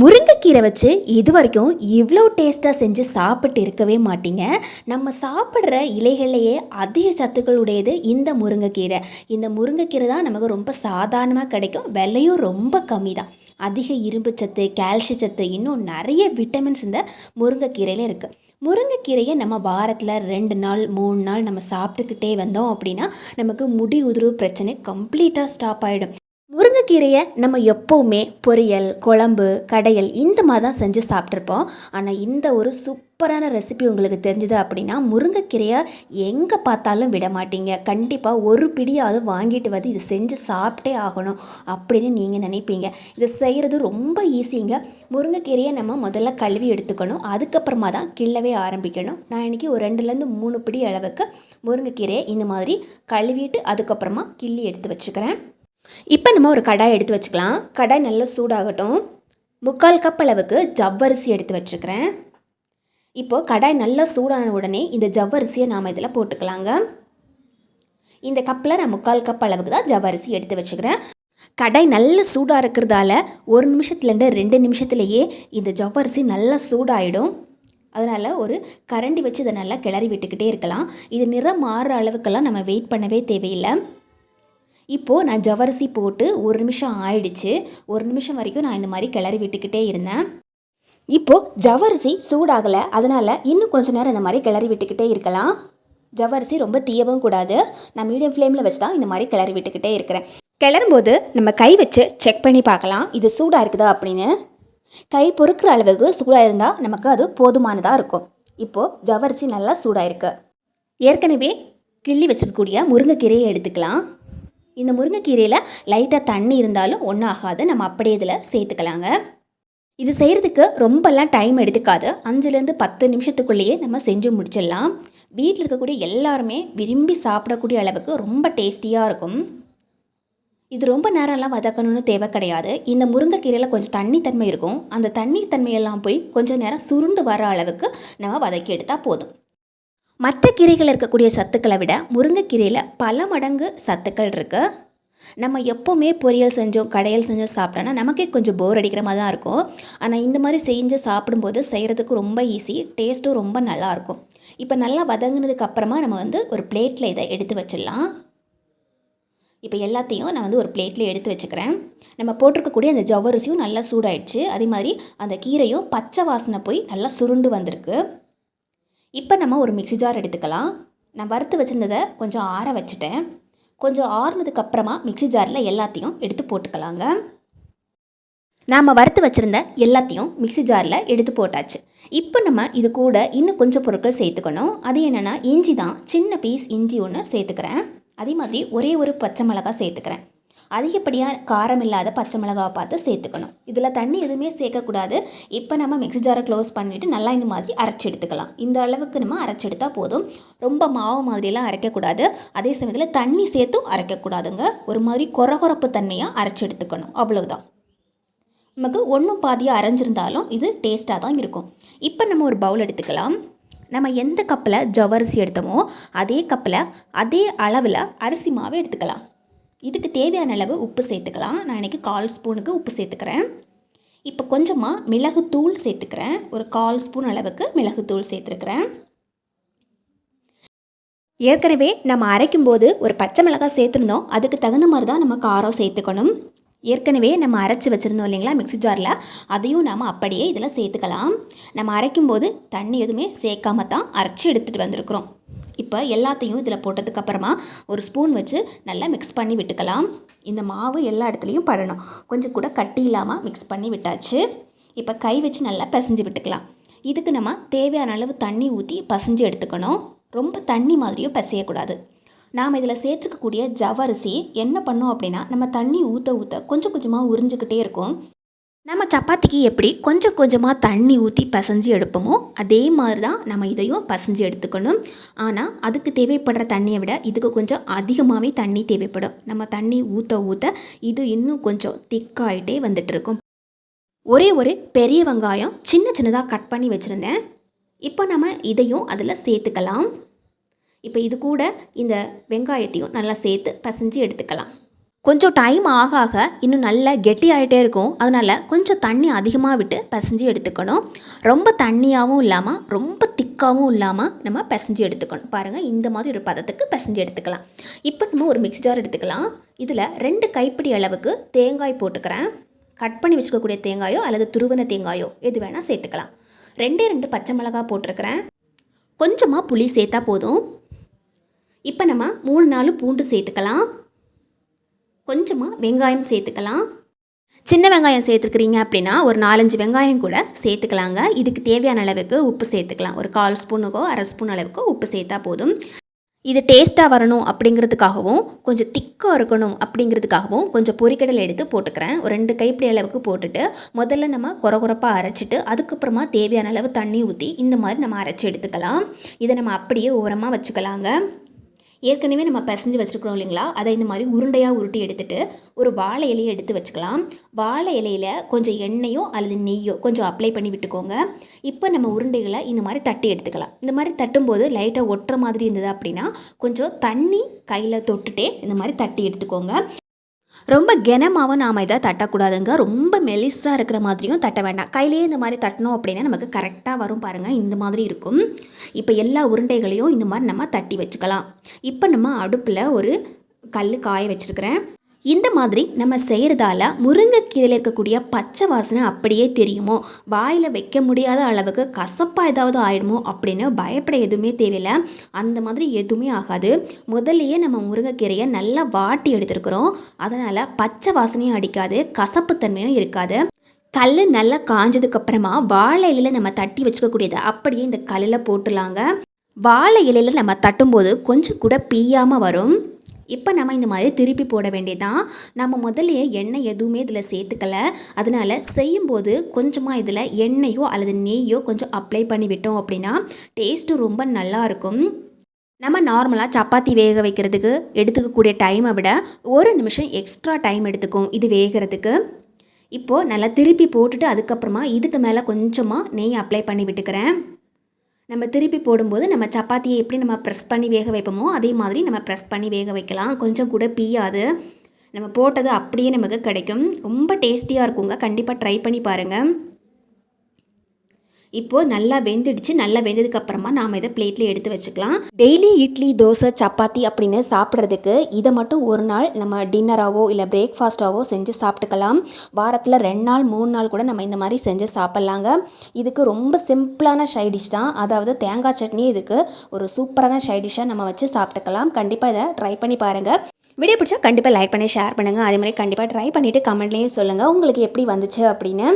முருங்கைக்கீரை வச்சு இது வரைக்கும் இவ்வளோ டேஸ்ட்டாக செஞ்சு சாப்பிட்டு இருக்கவே மாட்டீங்க. நம்ம சாப்பிட்ற இலைகள்லையே அதிக சத்துக்களுடையது இந்த முருங்கைக்கீரை. இந்த முருங்கைக்கீரை தான் நமக்கு ரொம்ப சாதாரணமாக கிடைக்கும். விலையும் ரொம்ப கம்மி தான் அதிக இரும்பு சத்து கால்சிய சத்து இன்னும் நிறைய விட்டமின்ஸ் இந்த முருங்கைக்கீரையில் இருக்குது முருங்கைக்கீரையை நம்ம வாரத்தில் ரெண்டு நாள் மூணு நாள் நம்ம சாப்பிட்டுக்கிட்டே வந்தோம் அப்படின்னா நமக்கு முடி உதிர்வு பிரச்சனை கம்ப்ளீட்டாக ஸ்டாப் ஆகிடும் முருங்கைக்கீரையை நம்ம எப்போவுமே பொரியல் குழம்பு கடையல் இந்த மாதிரி தான் செஞ்சு சாப்பிட்ருப்போம் ஆனால் இந்த ஒரு சூப்பரான ரெசிபி உங்களுக்கு தெரிஞ்சுது அப்படின்னா முருங்கைக்கீரையை எங்கே பார்த்தாலும் விட மாட்டீங்க. கண்டிப்பாக ஒரு பிடியாவது வாங்கிட்டு வந்து இது செஞ்சு சாப்பிட்டே ஆகணும் அப்படின்னு நீங்கள் நினைப்பீங்க. இதை செய்கிறது ரொம்ப ஈஸிங்க. முருங்கைக்கீரையை நம்ம முதல்ல கழுவி எடுத்துக்கணும். அதுக்கப்புறமா தான் கிள்ளவே ஆரம்பிக்கணும். நான் இன்றைக்கி ஒரு ரெண்டுலேருந்து மூணு பிடி அளவுக்கு முருங்கைக்கீரையை இந்த மாதிரி கழுவிட்டு அதுக்கப்புறமா கிள்ளி எடுத்து வச்சுக்கிறேன். இப்போ நம்ம ஒரு கடாய் எடுத்து வச்சுக்கலாம். கடாய் நல்லா சூடாகட்டும். முக்கால் கப் அளவுக்கு ஜவ்வரிசி எடுத்து வச்சுக்கிறேன். இப்போது கடாய் நல்லா சூடான உடனே இந்த ஜவ்வரிசியை நாம் இதில் போட்டுக்கலாங்க. இந்த கப்பில் நான் முக்கால் கப் அளவுக்கு தான் ஜவ்வரிசி எடுத்து வச்சுக்கிறேன். கடாய் நல்ல சூடாக இருக்கிறதால ஒரு நிமிஷத்துலேருந்து ரெண்டு நிமிஷத்துலேயே இந்த ஜவ்வரிசி நல்லா சூடாயிடும். அதனால் ஒரு கரண்டி வச்சு இதை நல்லா கிளறி விட்டுக்கிட்டே இருக்கலாம். இது நிறம் மாறுற அளவுக்கெல்லாம் நம்ம வெயிட் பண்ணவே தேவையில்லை. இப்போது நான் ஜவரிசி போட்டு ஒரு நிமிஷம் ஆயிடுச்சு. ஒரு நிமிஷம் வரைக்கும் நான் இந்த மாதிரி கிளறி விட்டுக்கிட்டே இருந்தேன். இப்போது ஜவரிசி சூடாகலை அதனால் இன்னும் கொஞ்சம் நேரம் இந்த மாதிரி கிளறி விட்டுக்கிட்டே இருக்கலாம். ஜவ்வரிசி ரொம்ப தீயவும் கூடாது. நான் மீடியம் ஃப்ளேமில் வச்சு தான் இந்த மாதிரி கிளறி விட்டுக்கிட்டே இருக்கிறேன். கிளறும்போது நம்ம கை வச்சு செக் பண்ணி பார்க்கலாம். இது சூடாக இருக்குதா அப்படின்னு. கை பொறுக்கிற அளவுக்கு சூடாக இருந்தால் நமக்கு அது போதுமானதாக இருக்கும். இப்போது ஜவ்வரிசி நல்லா சூடாக இருக்குது ஏற்கனவே கிள்ளி வச்சுக்கக்கூடிய முருங்கைக்கீரையை எடுத்துக்கலாம். இந்த முருங்கைக்கீரையில் லைட்டாக தண்ணி இருந்தாலும் ஒன்றும் ஆகாது நம்ம அப்படியே இதில் சேர்த்துக்கலாங்க. இது செய்கிறதுக்கு ரொம்பலாம் டைம் எடுத்துக்காது. அஞ்சுலேருந்து பத்து நிமிஷத்துக்குள்ளேயே நம்ம செஞ்சு முடிச்சிடலாம். வீட்டில் இருக்கக்கூடிய எல்லாருமே விரும்பி சாப்பிடக்கூடிய அளவுக்கு ரொம்ப டேஸ்டியாக இருக்கும். இது ரொம்ப நேரம்லாம் வதக்கணும்னு தேவை கிடையாது. இந்த முருங்கைக்கீரையில் கொஞ்சம் தண்ணி தன்மை இருக்கும். அந்த தண்ணீர் தன்மையெல்லாம் போய் கொஞ்சம் நேரம் சுருண்டு வர அளவுக்கு நம்ம வதக்கி எடுத்தால் போதும். மற்ற கீரைகளில் இருக்கக்கூடிய சத்துக்களை விட முருங்கைக்கீரையில் பல மடங்கு சத்துக்கள் இருக்குது நம்ம எப்போவுமே பொரியல் செஞ்சோம் கடையல் செஞ்சோம் சாப்பிட்டோன்னா நமக்கே கொஞ்சம் போர் அடிக்கிற மாதிரி தான் இருக்கும். ஆனால் இந்த மாதிரி செஞ்சு சாப்பிடும்போது செய்கிறதுக்கு ரொம்ப ஈஸி டேஸ்ட்டும் ரொம்ப நல்லாயிருக்கும் இப்போ நல்லா வதங்கினதுக்கு அப்புறமா நம்ம வந்து ஒரு பிளேட்டில் இதை எடுத்து வச்சிடலாம். இப்போ எல்லாத்தையும் நான் வந்து ஒரு பிளேட்டில் எடுத்து வச்சுக்கிறேன். நம்ம போட்டிருக்கக்கூடிய அந்த ஜவ்வரிசியும் நல்லா சூடாயிடுச்சு. அதே மாதிரி அந்த கீரையும் பச்சை வாசனை போய் நல்லா சுருண்டு வந்திருக்கு. இப்போ நம்ம ஒரு மிக்சி ஜார் எடுத்துக்கலாம். நான் வறுத்து வச்சுருந்ததை கொஞ்சம் ஆற வச்சுட்டேன். கொஞ்சம் ஆறுனதுக்கு அப்புறமா மிக்சி ஜாரில் எல்லாத்தையும் எடுத்து போட்டுக்கலாங்க. நாம் வறுத்து வச்சுருந்த எல்லாத்தையும் மிக்சி ஜாரில் எடுத்து போட்டாச்சு. இப்போ நம்ம இது கூட இன்னும் கொஞ்சம் பொருட்கள் சேர்த்துக்கணும். அது என்னென்னா இஞ்சி தான். சின்ன பீஸ் இஞ்சி ஒன்று சேர்த்துக்கிறேன். அதே மாதிரி ஒரே ஒரு பச்சை மிளகா சேர்த்துக்கிறேன். அதிகப்படியாக காரம் இல்லாத பச்சை மிளகாவை பார்த்து சேர்த்துக்கணும். இதில் தண்ணி எதுவுமே சேர்க்கக்கூடாது. இப்போ நம்ம மிக்ஸி ஜாரை க்ளோஸ் பண்ணிவிட்டு நல்லா இந்த மாதிரி அரைச்சி எடுத்துக்கலாம். இந்த அளவுக்கு நம்ம அரைச்செடுத்தால் போதும். ரொம்ப மாவு மாதிரியெல்லாம் அரைக்கக்கூடாது. அதே சமயத்தில் தண்ணி சேர்த்தும் அரைக்கக்கூடாதுங்க. ஒரு மாதிரி கொரகொரப்பு தன்மையாக அரைச்சி எடுத்துக்கணும். அவ்வளவுதான். நமக்கு ஒன்றும் பாதியாக அரைஞ்சிருந்தாலும் இது டேஸ்ட்டாக தான் இருக்கும். இப்போ நம்ம ஒரு பவுல் எடுத்துக்கலாம். நம்ம எந்த கப்பில் ஜவ்வரிசி எடுத்தோமோ அதே கப்பில் அதே அளவில் அரிசி மாவு எடுத்துக்கலாம். இதுக்கு தேவையான அளவு உப்பு சேர்த்துக்கலாம். நான் இன்றைக்கி கால் ஸ்பூனுக்கு உப்பு சேர்த்துக்கிறேன். இப்போ கொஞ்சமாக மிளகுத்தூள் சேர்த்துக்கிறேன். ஒரு கால் ஸ்பூன் அளவுக்கு மிளகுத்தூள் சேர்த்துருக்கிறேன். ஏற்கனவே நம்ம அரைக்கும்போது ஒரு பச்சை மிளகாய் சேர்த்துருந்தோம். அதுக்கு தகுந்த மாதிரி தான் நம்ம காரம் சேர்த்துக்கணும். ஏற்கனவே நம்ம அரைச்சி வச்சுருந்தோம் இல்லைங்களா மிக்ஸி ஜாரில்? அதையும் நாம் அப்படியே இதில் சேர்த்துக்கலாம். நம்ம அரைக்கும்போது தண்ணி எதுவுமே சேர்க்காம தான் அரைச்சி எடுத்துகிட்டு வந்திருக்கிறோம். இப்போ எல்லாத்தையும் இதில் போட்டதுக்கப்புறமா ஒரு ஸ்பூன் வச்சு நல்லா மிக்ஸ் பண்ணி விட்டுக்கலாம். இந்த மாவு எல்லா இடத்துலையும் படணும். கொஞ்சம் கூட கட்டி இல்லாமல் மிக்ஸ் பண்ணி விட்டாச்சு. இப்போ கை வச்சு நல்லா பிசைஞ்சு விட்டுக்கலாம். இதுக்கு நம்ம தேவையான அளவு தண்ணி ஊற்றி பசைஞ்சு எடுத்துக்கணும். ரொம்ப தண்ணி மாதிரியும் பிசையக்கூடாது. நாம் இதில் சேர்த்துக்கக்கூடிய ஜவ்வரிசி என்ன பண்ணோம் அப்படின்னா நம்ம தண்ணி ஊற்ற ஊற்ற கொஞ்சம் கொஞ்சமாக உறிஞ்சிக்கிட்டே இருக்கும். நம்ம சப்பாத்திக்கு எப்படி கொஞ்சம் கொஞ்சமாக தண்ணி ஊற்றி பசைஞ்சு எடுப்போமோ அதே மாதிரி தான் நம்ம இதையும் பசைஞ்சு எடுத்துக்கணும். ஆனால் அதுக்கு தேவைப்படுற தண்ணியை விட இதுக்கு கொஞ்சம் அதிகமாகவே தண்ணி தேவைப்படும். நம்ம தண்ணி ஊற்ற ஊற்ற இது இன்னும் கொஞ்சம் திக்காயிட்டே வந்துட்டு இருக்கும். ஒரே ஒரு பெரிய வெங்காயம் சின்ன சின்னதாக கட் பண்ணி வச்சுருந்தேன். இப்போ நம்ம இதையும் அதில் சேர்த்துக்கலாம். இப்போ இது கூட இந்த வெங்காயத்தையும் நல்லா சேர்த்து பசைஞ்சு எடுத்துக்கலாம். கொஞ்சம் டைம் ஆக ஆக இன்னும் நல்லா கெட்டி ஆகிட்டே இருக்கும். அதனால் கொஞ்சம் தண்ணி அதிகமாக விட்டு பிசைஞ்சு எடுத்துக்கணும். ரொம்ப தண்ணியாகவும் இல்லாமல் ரொம்ப திக்காகவும் இல்லாமல் நம்ம பிசைஞ்சு எடுத்துக்கணும். பாருங்கள் இந்த மாதிரி ஒரு பதத்துக்கு பிசைஞ்சு எடுத்துக்கலாம். இப்போ நம்ம ஒரு மிக்ஸ் ஜார் எடுத்துக்கலாம். இதில் ரெண்டு கைப்பிடி அளவுக்கு தேங்காய் போட்டுக்கிறேன். கட் பண்ணி வச்சுக்கக்கூடிய தேங்காயோ அல்லது துருவன தேங்காயோ எது வேணால் சேர்த்துக்கலாம். ரெண்டே ரெண்டு பச்சை மிளகாய் போட்டிருக்கிறேன். கொஞ்சமாக புளி சேர்த்தா போதும். இப்போ நம்ம மூணு நாலு பூண்டு சேர்த்துக்கலாம். கொஞ்சமாக வெங்காயம் சேர்த்துக்கலாம். சின்ன வெங்காயம் சேர்த்துருக்குறீங்க அப்படின்னா ஒரு நாலஞ்சு வெங்காயம் கூட சேர்த்துக்கலாங்க. இதுக்கு தேவையான அளவுக்கு உப்பு சேர்த்துக்கலாம். ஒரு கால் ஸ்பூனுக்கோ அரை ஸ்பூன் அளவுக்கு உப்பு சேர்த்தா போதும். இது டேஸ்ட்டாக வரணும் அப்படிங்கிறதுக்காகவும் கொஞ்சம் திக்காக இருக்கணும் அப்படிங்கிறதுக்காகவும் கொஞ்சம் பொரிக்கடலை எடுத்து போட்டுக்கிறேன். ஒரு ரெண்டு கைப்பிடி அளவுக்கு போட்டுட்டு முதல்ல நம்ம குறகுறப்பாக அரைச்சிட்டு அதுக்கப்புறமா தேவையான அளவு தண்ணி ஊற்றி இந்த மாதிரி நம்ம அரைச்சி எடுத்துக்கலாம். இதை நம்ம அப்படியே ஓரமாக வச்சுக்கலாங்க. ஏற்கனவே நம்ம பிசைஞ்சு வச்சுருக்கிறோம் இல்லைங்களா? அதை இந்த மாதிரி உருண்டையாக உருட்டி எடுத்துகிட்டு ஒரு வாழை இலையை எடுத்து வச்சுக்கலாம். வாழை இலையில் கொஞ்சம் எண்ணெயோ அல்லது நெய்யோ கொஞ்சம் அப்ளை பண்ணி விட்டுக்கோங்க. இப்போ நம்ம உருண்டைகளை இந்த மாதிரி தட்டி எடுத்துக்கலாம். இந்த மாதிரி தட்டும்போது லைட்டாக ஒட்டுற மாதிரி இருந்தது அப்படின்னா கொஞ்சம் தண்ணி கையில் தொட்டுட்டே இந்த மாதிரி தட்டி எடுத்துக்கோங்க. ரொம்ப கனமாகவும் நாம் இதை தட்டக்கூடாதுங்க. ரொம்ப மெலிசாக இருக்கிற மாதிரியும் தட்ட வேண்டாம். கையிலேயே இந்த மாதிரி தட்டினோம் அப்படின்னா நமக்கு கரெக்டாக வரும் பாருங்கள் இந்த மாதிரி இருக்கும். இப்போ எல்லா உருண்டைகளையும் இந்த மாதிரி நம்ம தட்டி வச்சுக்கலாம். இப்போ நம்ம அடுப்பில் ஒரு கல் காய வச்சுருக்கிறேன். இந்த மாதிரி நம்ம செய்கிறதால முருங்கைக்கீரையில் இருக்கக்கூடிய பச்சை வாசனை அப்படியே தெரியுமோ? வாயில் வைக்க முடியாத அளவுக்கு கசப்பாக ஏதாவது ஆயிடுமோ? அப்படின்னு பயப்பட எதுவுமே தேவையில்லை. அந்த மாதிரி எதுவுமே ஆகாது. முதல்லையே நம்ம முருங்கைக்கீரையை நல்லா வாட்டி எடுத்துருக்குறோம். அதனால் பச்சை வாசனையும் அடிக்காது கசப்புத்தன்மையும் இருக்காது. கல் நல்லா காஞ்சதுக்கப்புறமா வாழை இலையில் நம்ம தட்டி வச்சுக்கக்கூடியதை அப்படியே இந்த கல்லில் போட்டுலாங்க வாழை இலையில் நம்ம தட்டும்போது கொஞ்சம் கூட பீயாமல் வரும். இப்போ நம்ம இந்த மாதிரி திருப்பி போட வேண்டியதான் நம்ம முதல்லையே எண்ணெய் எதுவுமே இதில் சேர்த்துக்கல. அதனால் செய்யும்போது கொஞ்சமாக இதில் எண்ணெயோ அல்லது நெய்யோ கொஞ்சம் அப்ளை பண்ணி விட்டோம் அப்படின்னா டேஸ்ட்டு ரொம்ப நல்லாயிருக்கும் நம்ம நார்மலாக சப்பாத்தி வேக வைக்கிறதுக்கு எடுத்துக்கக்கூடிய டைமை விட ஒரு நிமிஷம் எக்ஸ்ட்ரா டைம் எடுத்துக்கும் இது வேகிறதுக்கு. இப்போது நல்லா திருப்பி போட்டுட்டு அதுக்கப்புறமா இதுக்கு மேலே கொஞ்சமாக நெய் அப்ளை பண்ணி விட்டுக்கிறேன். நம்ம திருப்பி போடும்போது நம்ம சப்பாத்தியை எப்படி நம்ம ப்ரெஸ் பண்ணி வேக வைப்போமோ அதே மாதிரி நம்ம ப்ரெஸ் பண்ணி வேக வைக்கலாம். கொஞ்சம் கூட பீயாது நம்ம போட்டது அப்படியே நமக்கு கிடைக்கும். ரொம்ப டேஸ்டியாக இருக்குங்க. கண்டிப்பாக ட்ரை பண்ணி பாருங்கள் இப்போது நல்லா வெந்துடுச்சு நல்லா வெந்ததுக்கு அப்புறமா நாம் இதை பிளேட்டில் எடுத்து வச்சுக்கலாம். டெய்லி இட்லி தோசை சப்பாத்தி அப்படின்னு சாப்பிட்றதுக்கு இதை மட்டும் ஒரு நாள் நம்ம டின்னராகவோ இல்லை பிரேக்ஃபாஸ்ட்டாகவோ செஞ்சு சாப்பிட்டுக்கலாம். வாரத்தில் ரெண்டு நாள் மூணு நாள் கூட நம்ம இந்த மாதிரி செஞ்சு சாப்பிட்லாங்க. இதுக்கு ரொம்ப சிம்பிளான சைடிஷ் தான். அதாவது தேங்காய் சட்னி இதுக்கு ஒரு சூப்பரான சைடிஷாக நம்ம வச்சு சாப்பிட்டுக்கலாம். கண்டிப்பாக இதை ட்ரை பண்ணி பாருங்கள் வீடியோ பிடிச்சா கண்டிப்பாக லைக் பண்ணி ஷேர் பண்ணுங்கள் அதே மாதிரி கண்டிப்பாக ட்ரை பண்ணிவிட்டு கமெண்ட்லேயும் சொல்லுங்கள் உங்களுக்கு எப்படி வந்துச்சு அப்படின்னு.